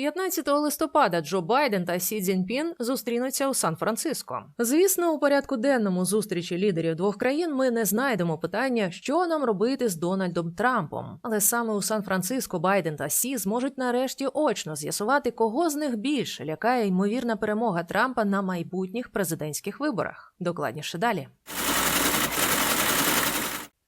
15 листопада Джо Байден та Сі Цзіньпін зустрінуться у Сан-Франциско. Звісно, у порядку денному зустрічі лідерів двох країн ми не знайдемо питання, що нам робити з Дональдом Трампом. Але саме у Сан-Франциско Байден та Сі зможуть нарешті очно з'ясувати, кого з них більше лякає ймовірна перемога Трампа на майбутніх президентських виборах. Докладніше далі.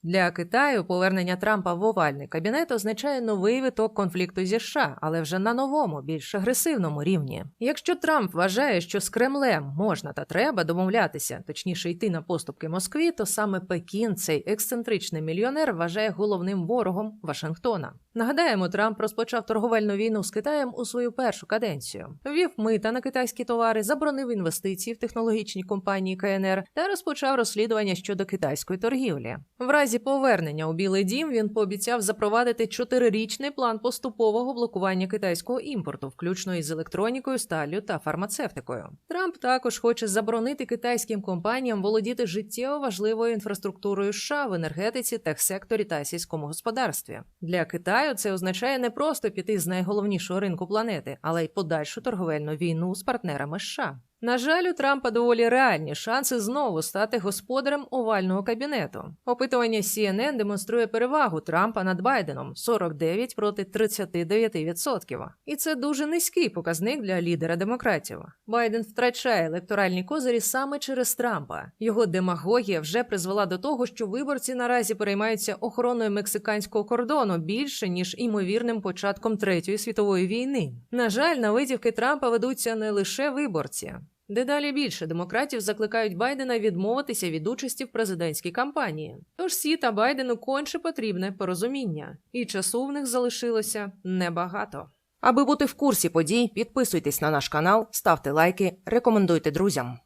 Для Китаю повернення Трампа в овальний кабінет означає новий виток конфлікту зі США, але вже на новому, більш агресивному рівні. Якщо Трамп вважає, що з Кремлем можна та треба домовлятися, точніше йти на поступки Москві, то саме Пекін, цей ексцентричний мільйонер, вважає головним ворогом Вашингтона. Нагадаємо, Трамп розпочав торговельну війну з Китаєм у свою першу каденцію, ввів мита на китайські товари, заборонив інвестиції в технологічні компанії КНР та розпочав розслідування щодо китайської торгівлі. В разі повернення у Білий Дім він пообіцяв запровадити чотирирічний план поступового блокування китайського імпорту, включно із електронікою, сталлю та фармацевтикою. Трамп також хоче заборонити китайським компаніям володіти життєво важливою інфраструктурою США в енергетиці, техсекторі та сільському господарстві. Для Китаю це означає не просто піти з найголовнішого ринку планети, але й подальшу торговельну війну з партнерами США. На жаль, у Трампа доволі реальні шанси знову стати господарем овального кабінету. Опитування CNN демонструє перевагу Трампа над Байденом 49 проти 39%. І це дуже низький показник для лідера демократів. Байден втрачає електоральні козирі саме через Трампа. Його демагогія вже призвела до того, що виборці наразі переймаються охороною мексиканського кордону більше ніж імовірним початком третьої світової війни. На жаль, на витівки Трампа ведуться не лише виборці. Дедалі більше демократів закликають Байдена відмовитися від участі в президентській кампанії. Тож Сі та Байдену конче потрібне порозуміння, і часу в них залишилося небагато. Аби бути в курсі подій, підписуйтесь на наш канал, ставте лайки, рекомендуйте друзям.